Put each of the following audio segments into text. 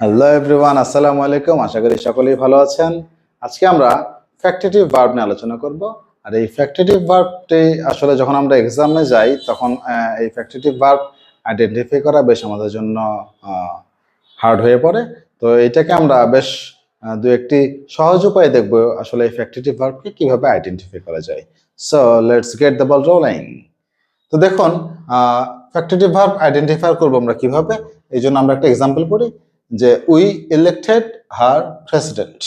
Hello everyone আসসালামু আলাইকুম আশা করি সকলেই ভালো আছেন। আজকে আমরা ফ্যাক্টেটিভ ভার্ব নিয়ে আলোচনা করব। আর এই ফ্যাক্টেটিভ ভার্বটি আসলে যখন আমরা এক্সামে যাই, তখন এই ফ্যাক্টেটিভ ভার্ব আইডেন্টিফাই করা বেশ আমাদের জন্য হার্ড হয়ে পড়ে। তো এটাকে আমরা বেশ দু একটি সহজ উপায় দেখব আসলে এই ফ্যাক্টেটিভ ভার্বকে কীভাবে আইডেন্টিফাই করা যায়। So let's get the ball rolling তো দেখুন ফ্যাক্টেটিভ ভার্ব আইডেন্টিফাই করব আমরা কীভাবে? এই জন্য আমরা একটা এক্সাম্পল পড়ি যে we elected her president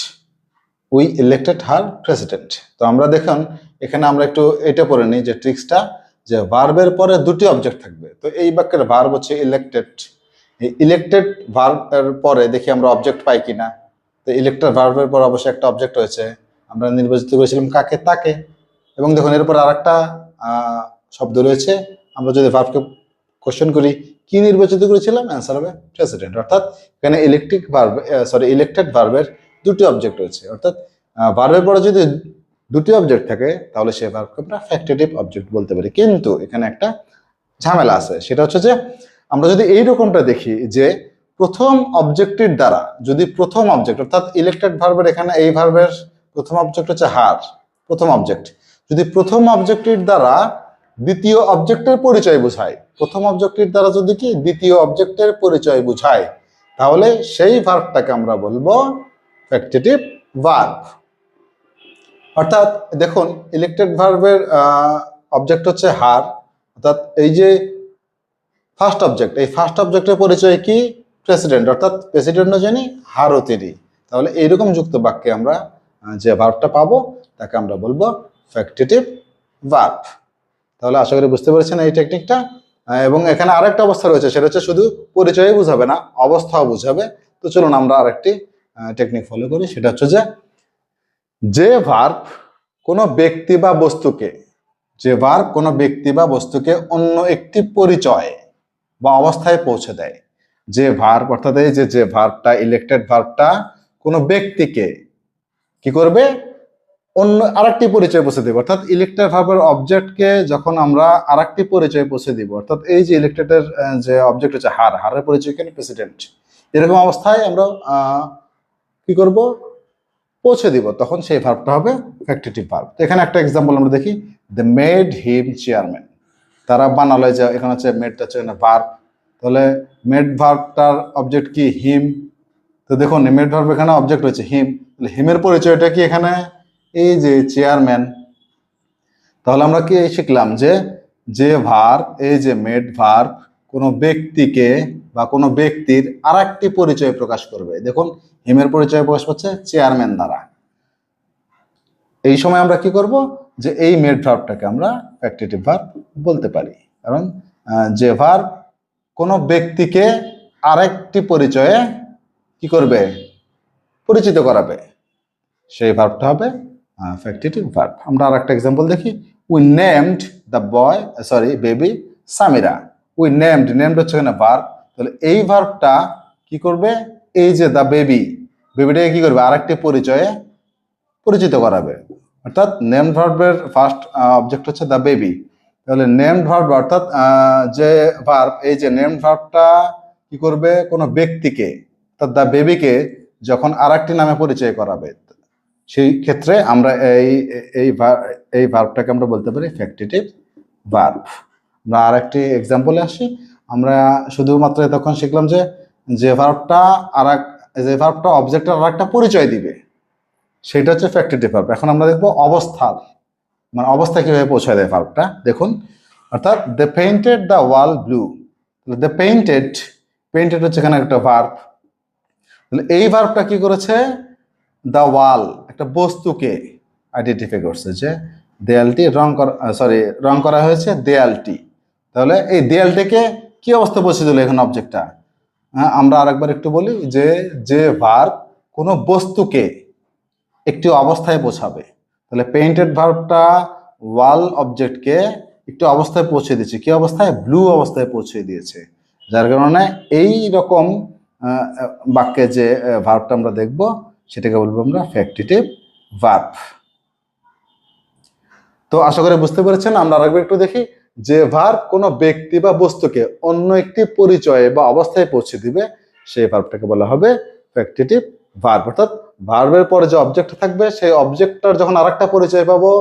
we elected her president তো আমরা দেখুন, এখানে আমরা একটু এটা পড়ে নিই যে ট্রিক্সটা যে ভার্বের পরে দুটি অবজেক্ট থাকবে। তো এই বাক্যের ভার্ব হচ্ছে ইলেক্টেড ইলেক্টেড ভার্বের পরে দেখি আমরা অবজেক্ট পাই কিনা। তো ইলেক্টেড ভার্বের পর অবশ্যই একটা অবজেক্ট হয়েছে আমরা নির্বাচিত করেছিলাম কাকে? তাকে। এবং দেখুন এরপর আর একটা শব্দ রয়েছে। আমরা যদি ভার্বকে কোশ্চেন করি কি নির্বাচিত করেছিলাম? অ্যান্সার হবে প্রেসিডেন্ট অর্থাৎ এখানে ইলেকট্রিক ভার্ব সরি ইলেক্টেড ভার্বের দুটি অবজেক্ট রয়েছে। অর্থাৎ ভার্বের পরে যদি দুটি অবজেক্ট থাকে, তাহলে সেই ভার্বকে আমরা ফ্যাক্টেটিভ অবজেক্ট বলতে পারি। কিন্তু এখানে একটা ঝামেলা আছে। সেটা হচ্ছে যে, আমরা যদি এই রকমটা দেখি যে প্রথম অবজেক্টের দ্বারা যদি প্রথম অবজেক্ট অর্থাৎ ইলেক্টেড ভার্বের এখানে এই ভার্বের প্রথম অবজেক্ট হচ্ছে হার প্রথম অবজেক্ট যদি প্রথম অবজেক্টের দ্বারা দ্বিতীয় অবজেক্টের পরিচয় বোঝায় প্রথম অবজেক্টের দ্বারা যদি কি দ্বিতীয় অবজেক্টের পরিচয় বোঝায়, তাহলে সেই ভার্বটাকে আমরা বলব ফ্যাক্টেটিভ ভার্ব অর্থাৎ দেখুন ইলেক্টেড ভার্বের অবজেক্ট হচ্ছে হার অর্থাৎ এই যে ফার্স্ট অবজেক্ট এই ফার্স্ট অবজেক্টের পরিচয় কি? প্রেসিডেন্ট অর্থাৎ প্রেসিডেন্টও জানি হারও তিনি। তাহলে এইরকম যুক্ত বাক্যে আমরা যে ভার্বটা পাবো, তাকে আমরা বলব ফ্যাক্টেটিভ ভার্ব তাহলে আশা করি বুঝতে পেরেছেন এই টেকনিকটা এবং এখানে আরেকটা অবস্থা রয়েছে, সেটা হচ্ছে শুধু পরিচয়ই বুঝাবে না, অবস্থাও বুঝাবে। তো চলুন আমরা আরেকটি টেকনিক ফলো করি, সেটা হচ্ছে যে যে ভার্ব কোনো ব্যক্তি বা বস্তুকে, যে ভার্ব কোনো ব্যক্তি বা বস্তুকে অন্য একটি পরিচয় বা অবস্থায় পৌঁছে দেয়। যে ভার্ব অর্থাৎ এই যে যে ভার্বটা ইলেক্টেড ভার্বটা কোনো ব্যক্তিকে কি করবে? অন্য আরেকটি পরিচয় পৌঁছে দিব। অর্থাৎ ইলেক্টেড ভার্বের অবজেক্টকে যখন আমরা আরেকটি পরিচয় পৌঁছে দিব, অর্থাৎ এই যে ইলেক্টেডের যে অবজেক্ট হচ্ছে হার, হারের পরিচয় কেন প্রেসিডেন্ট এরকম অবস্থায় আমরা কি করব? পৌঁছে দিব। তখন সেই ভার্বটা হবে ফ্যাক্টেটিভ ভার্ব এখানে একটা এক্সাম্পল আমরা দেখি দ্য মেড হিম চেয়ারম্যান তারা বানালো যে এখানে হচ্ছে মেডটা হচ্ছে ভার্ব তাহলে মেড ভার্বটার অবজেক্ট কি? হিম তো দেখুন মেড ভার্ব এখানে অবজেক্ট রয়েছে হিম তাহলে হিমের পরিচয়টা কি এখানে? এই যে চেয়ারম্যান তাহলে আমরা কি শিখলাম যে যে ভার্ব এই যে মেড ভার্ব কোনো ব্যক্তিকে বা কোনো ব্যক্তির আর একটি পরিচয় প্রকাশ করবে। দেখুন হিমের পরিচয় প্রকাশ পাচ্ছে চেয়ারম্যান দ্বারা। এই সময় আমরা কি করব? যে এই মেড ভার্বটাকে আমরা ফ্যাক্টেটিভ ভার্ব বলতে পারি। কারণ যে ভার্ব কোনো ব্যক্তিকে আরেকটি পরিচয়ে কি করবে? পরিচিত করাবে। সেই ভার্বটা হবে ফ্যাক্টেটিভ ভার্ব আমরা আর একটা এক্সাম্পল দেখি we named the boy sorry baby Samira we named named হচ্ছে এখানে ভার্ব তাহলে এই ভার্বটা কি করবে? এই যে দ্য বেবি বেবিটাকে কি করবে? আরেকটি পরিচয়ে পরিচিত করাবে। অর্থাৎ নেম ভার্বের ফার্স্ট অবজেক্ট হচ্ছে দ্য বেবি তাহলে নেম ভার্ব অর্থাৎ যে ভার্ব এই যে নেম ভার্বটা কি করবে? কোনো ব্যক্তিকে, অর্থাৎ দ্য বেবিকে যখন আরেকটি নামে পরিচয় করাবে। সেই ক্ষেত্রে আমরা এই এই এই ভার্বটাকে আমরা বলতে পারি ফ্যাক্টেটিভ ভার্ব আমরা আর একটি এক্সাম্পলে আসি। আমরা শুধুমাত্র তখন শিখলাম যে যে ভার্বটা আর এক যে ভার্বটা অবজেক্টের আর একটা পরিচয় দিবে, সেটা হচ্ছে ফ্যাক্টেটিভ ভার্ব এখন আমরা দেখব অবস্থার মানে অবস্থা কীভাবে পৌঁছায় দেয় ভার্বটা দেখুন, অর্থাৎ they painted the wall blue they painted painted হচ্ছে এখানে একটা ভার্ব এই ভার্বটা কি করেছে? দ্য ওয়াল, একটা বস্তুকে আইডেন্টিফাই করছে যে দেয়ালটি রং করা সরি রং করা হয়েছে দেয়ালটি। তাহলে এই দেয়ালটিকে কি অবস্থা পৌঁছে দিল এখানে অবজেক্টটা হ্যাঁ আমরা আরেকবার একটু বলি যে যে ভার্ব কোনো বস্তুকে একটি অবস্থায় পৌঁছাবে। তাহলে পেইন্টেড ভার্বটা ওয়াল অবজেক্টকে একটি অবস্থায় পৌঁছে দিয়েছে। কি অবস্থায়? ব্লু অবস্থায় পৌঁছে দিয়েছে। যার কারণে এই রকম বাক্যে যে ভার্বটা আমরা দেখব সেটাকে বলব আমরা ফ্যাক্টিটিভ ভার্ব তো আশা করি বুঝতে পেরেছেন, আমরা আরেকবার একটু দেখি যে ভার্ব কোনো ব্যক্তি বা বস্তুকে অন্য একটি পরিচয়ে বা অবস্থায় পৌঁছে দিবে, সেই ভার্বটাকে বলা হবে ফ্যাক্টিটিভ ভার্ব অর্থাৎ ভার্বের পরে যে অবজেক্ট থাকবে, সেই অবজেক্টটার যখন আরেকটা পরিচয় পাবো,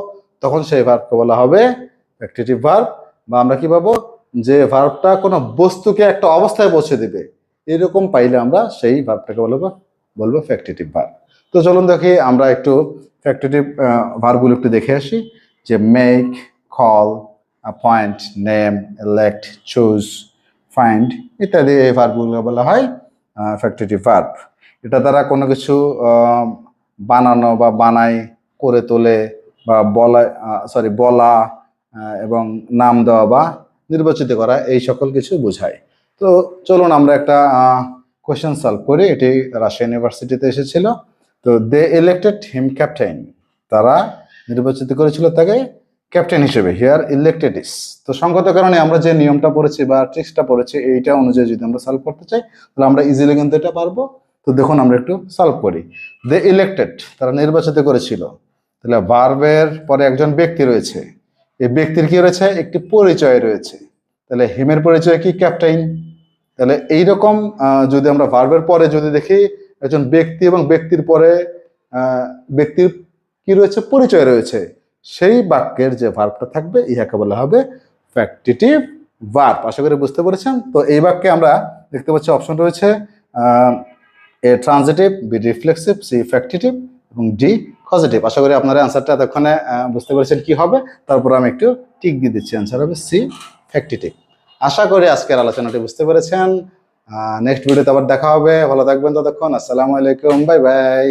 তখন সেই ভার্বকে বলা হবে ফ্যাক্টিটিভ ভার্ব বা আমরা কি পাবো? যে ভার্বটা কোনো বস্তুকে একটা অবস্থায় পৌঁছে দিবে, এরকম পাইলে আমরা সেই ভার্বটাকে বলব বলব ফ্যাক্টিটিভ ভার্ব তো চলুন দেখি, আমরা একটু ফ্যাক্টিটিভ ভার্বগুলো একটু দেখে আসি। যে make call appoint name elect choose find ইত্যাদি এই ভার্বগুলো বলা হয় ফ্যাক্টিটিভ ভার্ব এটা দ্বারা কোনো কিছু বানানো বা বানাই, করে তোলে বা বলা সরি বলা এবং নাম দেওয়া বা নির্বাচিত করা, এই সকল কিছু বোঝায়। তো চলুন আমরা একটা কোয়েশ্চেন সলভ করি। এটি রাশিয়া ইউনিভার্সিটিতে এসেছিল। তো দে ইলেক্টেড হিম ক্যাপ্টেন তারা নির্বাচিত করেছিল তাকে ক্যাপ্টেন হিসেবে হিয়ার ইলেক্টেড ইস তো সংগত কারণে আমরা যে নিয়মটা পড়েছি বা ট্রিক্সটা পড়েছি, এইটা অনুযায়ী যদি আমরা সলভ করতে চাই, তাহলে আমরা ইজিলি কিন্তু এটা পারব। তো দেখুন আমরা একটু সলভ করি। দে ইলেক্টেড তারা নির্বাচিত করেছিল। তাহলে ভার্বের পরে একজন ব্যক্তি রয়েছে। এই ব্যক্তির কি রয়েছে? একটি পরিচয় রয়েছে। তাহলে হিমের পরিচয় কি ক্যাপ্টেন তাহলে এইরকম যদি আমরা ভার্বের পরে যদি দেখি একজন ব্যক্তি এবং ব্যক্তির পরে ব্যক্তির কি রয়েছে? পরিচয় রয়েছে। সেই বাক্যের যে ভার্বটা থাকবে ইহাকে বলা হবে ফ্যাক্টিটিভ ভার্ব আশা করি বুঝতে পেরেছেন? তো এই বাক্যে আমরা দেখতে পাচ্ছি অপশন রয়েছে A transitive B reflexive C factitive এবং ডি পজিটিভ আশা করি আপনারা অ্যান্সারটা এতক্ষণে বুঝতে পেরেছেন কি হবে। তারপর আমি একটু টিক দিয়ে দিচ্ছি। অ্যান্সার হবে সি ফ্যাক্টিটিভ আশা করি আজকের আলোচনাটি বুঝতে পেরেছেন। নেক্সট ভিডিওতে আবার দেখা হবে। ভালো থাকবেন ততক্ষণ। আসসালামু আলাইকুম। Bye bye.